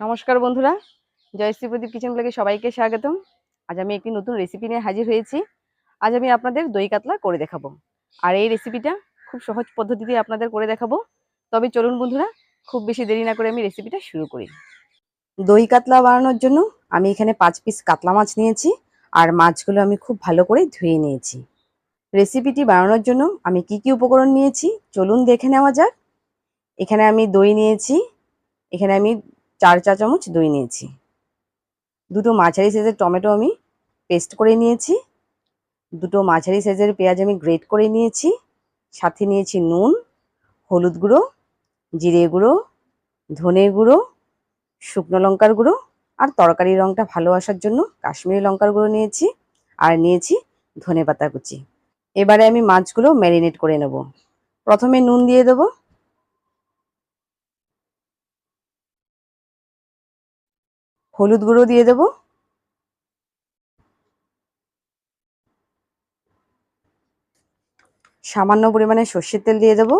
নমস্কার বন্ধুরা জয়শ্রী প্রদীপ কিচেন ব্লগে সবাইকে স্বাগতম। আজ আমি একটি নতুন রেসিপি নিয়ে হাজির হয়েছি। আজ আমি আপনাদের দই কাতলা করে দেখাবো। আর এই রেসিপিটা খুব সহজ পদ্ধতিতে আপনাদের করে দেখাবো। তবে চলুন বন্ধুরা, খুব বেশি দেরি না করে আমি রেসিপিটা শুরু করি। দই কাতলা বানানোর জন্য আমি এখানে পাঁচ পিস কাতলা মাছ নিয়েছি আর মাছগুলো আমি খুব ভালো করে ধুয়ে নিয়েছি। রেসিপিটি বানানোর জন্য আমি কি কি উপকরণ নিয়েছি চলুন দেখে নেওয়া যাক। এখানে আমি দই নিয়েছি, এখানে আমি চার চা চামচ দই নিয়েছি। দুটো মাঝারি সাইজের টমেটো আমি পেস্ট করে নিয়েছি। দুটো মাঝারি সাইজের পেঁয়াজ আমি গ্রেট করে নিয়েছি। সাথে নিয়েছি নুন, হলুদ গুঁড়ো, জিরে গুঁড়ো, ধনে গুঁড়ো, শুকনো লঙ্কার গুঁড়ো আর তরকারি রঙটা ভালো আসার জন্য কাশ্মীরি লঙ্কার গুঁড়ো নিয়েছি আর নিয়েছি ধনে পাতা কুচি। এবারে আমি মাছগুলো ম্যারিনেট করে নেব। প্রথমে নুন দিয়ে দেবো। হলুদ গুঁড়ো দিয়ে দেব। সামান্য পরিমাণে সর্ষের তেল দিয়ে দেব।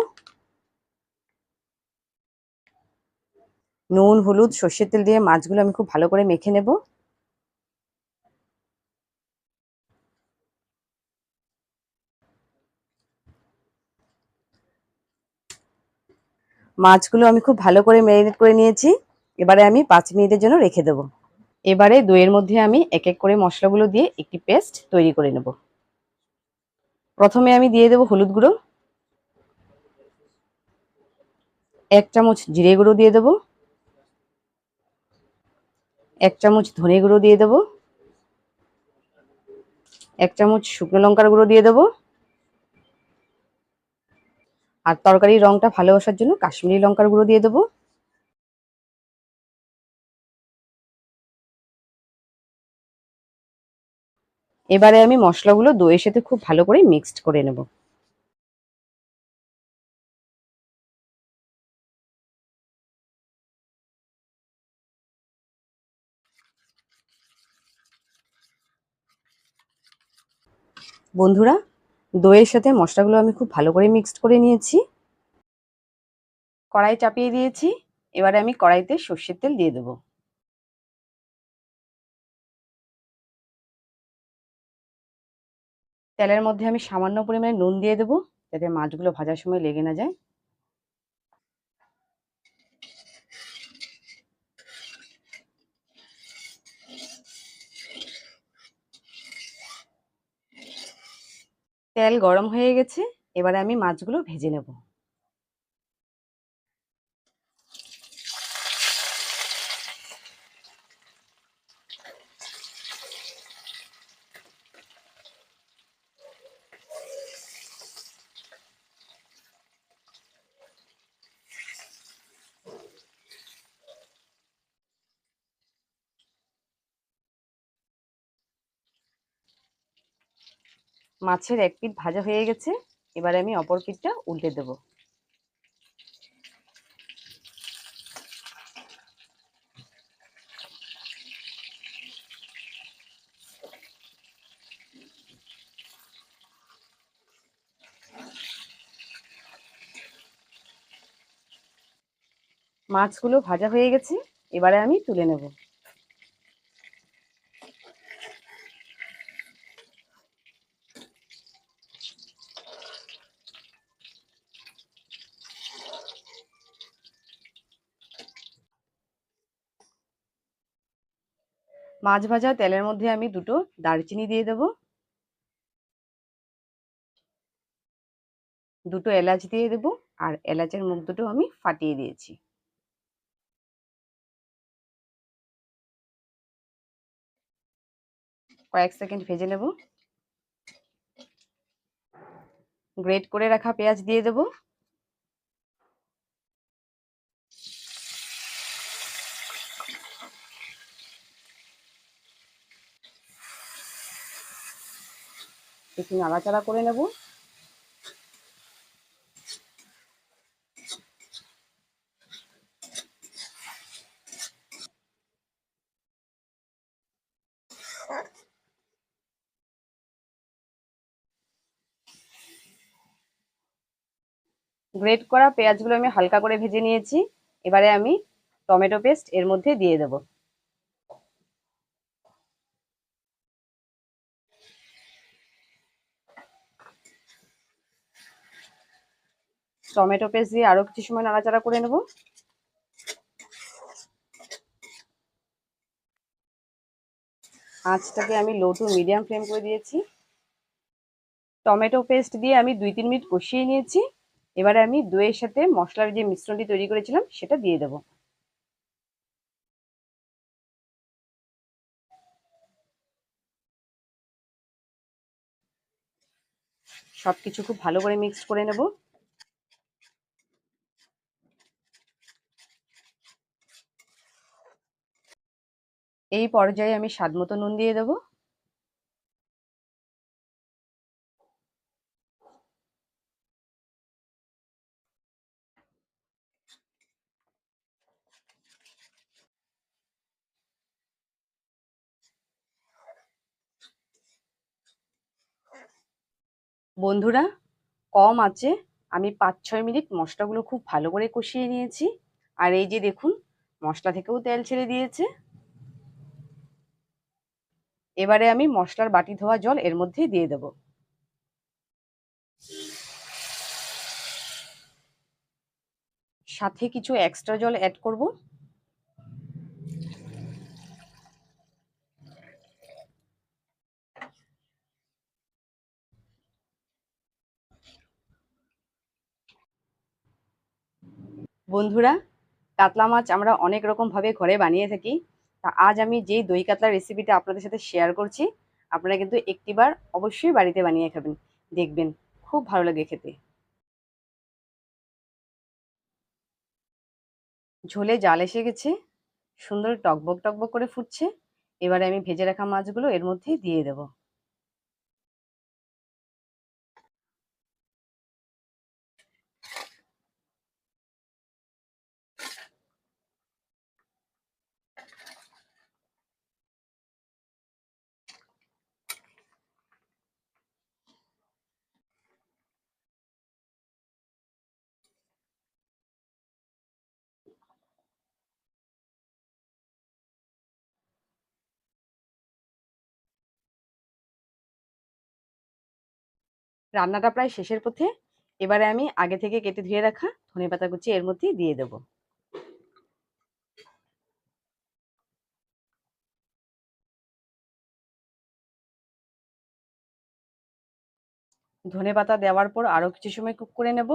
নুন, হলুদ, সর্ষের তেল দিয়ে মাছগুলো আমি খুব ভালো করে মেখে নেব। মাছগুলো আমি খুব ভালো করে ম্যারিনেট করে নিয়েছি। এবারে আমি পাঁচ মিনিটের জন্য রেখে দেবো। এবারে দইয়ের মধ্যে আমি এক এক করে মশলাগুলো দিয়ে একটি পেস্ট তৈরি করে নেব। প্রথমে আমি দিয়ে দেব হলুদ গুঁড়ো। এক চামচ জিরে গুঁড়ো দিয়ে দেব। এক চামচ ধনে গুঁড়ো দিয়ে দেব। এক চামচ শুকনো লঙ্কার গুঁড়ো দিয়ে দেব। আর তরকারির রংটা ভালো আসার জন্য কাশ্মীরি লঙ্কার গুঁড়ো দিয়ে দেবো। এবারে আমি মশলাগুলো দইয়ের সাথে খুব ভালো করে মিক্সড করে নেব। বন্ধুরা, দইয়ের সাথে মশলাগুলো আমি খুব ভালো করে মিক্সড করে নিয়েছি। কড়াই চাপিয়ে দিয়েছি, এবারে আমি কড়াইতে সর্ষের তেল দিয়ে দেবো। তেলের মধ্যে আমি সামান্য পরিমাণে নুন দিয়ে দেবো, যাতে মাছগুলো ভাজার সময় লেগে না যায়। তেল গরম হয়ে গেছে, এবারে আমি মাছগুলো ভেজে নেব। মাছের এক পিঠ ভাজা হয়ে গেছে। এবারে আমি অপর পিঠটা উল্টে দেব। মাছগুলো ভাজা হয়ে গেছে। এবারে আমি তুলে নেব। মাছ ভাজা, তেলের মধ্যে আমি দুটো দারচিনি দিয়ে দেব। দুটো এলাচ দিয়ে দেব আর এলাচের মুখ দুটো আমি ফাটিয়ে দিয়েছি। কয়েক সেকেন্ড ভেজে নেব। গ্রেট করে রাখা পেঁয়াজ দিয়ে দেবো। একটু নাড়াচাড়া করে নেব। গ্রেট করা পেঁয়াজগুলো আমি হালকা করে ভেজে নিয়েছি। এবারে আমি টমেটো পেস্ট এর মধ্যে দিয়ে দেব। টমেটো পেস্ট দিয়ে আরও কিছু সময় নাড়াচাড়া করে নেব। আঁচটাকে আমি লো টু মিডিয়াম ফ্লেম করে দিয়েছি। টমেটো পেস্ট দিয়ে আমি দুই তিন মিনিট কষিয়ে নিয়েছি। এবারে আমি দইয়ের সাথে মশলার যে মিশ্রণটি তৈরি করেছিলাম, সেটা দিয়ে দেব। সবকিছু খুব ভালো করে মিক্সড করে নেব। এই পর্যায়ে আমি স্বাদ মতো নুন দিয়ে দেবো। বন্ধুরা, কম আছে। আমি পাঁচ ছয় মিনিট মশলাগুলো খুব ভালো করে কষিয়ে নিয়েছি। আর এই যে দেখুন, মশলা থেকেও তেল ছেড়ে দিয়েছে। এবারে আমি মশলার বাটি ধোয়া জল এর মধ্যে দিয়ে দেব। সাথে কিছু এক্সট্রা জল অ্যাড করব। বন্ধুরা, কাতলা মাছ আমরা অনেক রকম ভাবে ঘরে বানিয়ে থাকি। তা আজ আমি যেই দই কাতলার রেসিপিটা আপনাদের সাথে শেয়ার করছি, আপনারা কিন্তু একটিবার অবশ্যই বাড়িতে বানিয়ে খাবেন। দেখবেন, খুব ভালো লাগে খেতে। ঝোলে জাল এসে গেছে, সুন্দর টকবক টকবক করে ফুটছে। এবারে আমি ভেজে রাখা মাছগুলো এর মধ্যেই দিয়ে দেবো। রান্নাটা প্রায় শেষের পথে। এবারে আমি আগে থেকে কেটে ধুয়ে রাখা ধনে পাতা কুচি এর মধ্যে দিয়ে দেব। ধনে পাতা দেওয়ার পর আরও কিছু সময় কুক করে নেব।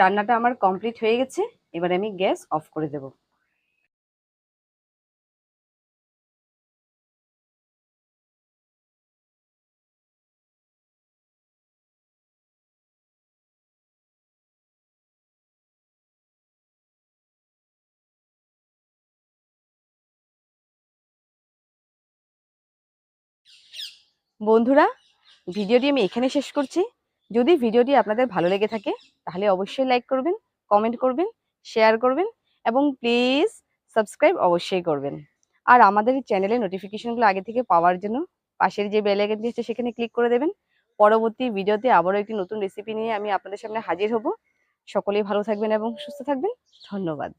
রান্নাটা আমার কমপ্লিট হয়ে গেছে, এবার আমি গ্যাস অফ করে দেব। বন্ধুরা, ভিডিওটি আমি এখানে শেষ করছি। যদি ভিডিওটি আপনাদের ভালো লেগে থাকে, তাহলে অবশ্যই লাইক করবেন কমেন্ট করবেন শেয়ার করবেন এবং প্লিজ সাবস্ক্রাইব অবশ্যই করবেন। আর আমাদের চ্যানেলে নোটিফিকেশনগুলো আগে থেকে পাওয়ার জন্য পাশের যে বেল আইকনটি আছে সেখানে ক্লিক করে দেবেন। পরবর্তী ভিডিওতে আবারও একটি নতুন রেসিপি নিয়ে আমি আপনাদের সামনে হাজির হব। সকলেই ভালো থাকবেন এবং সুস্থ থাকবেন। ধন্যবাদ।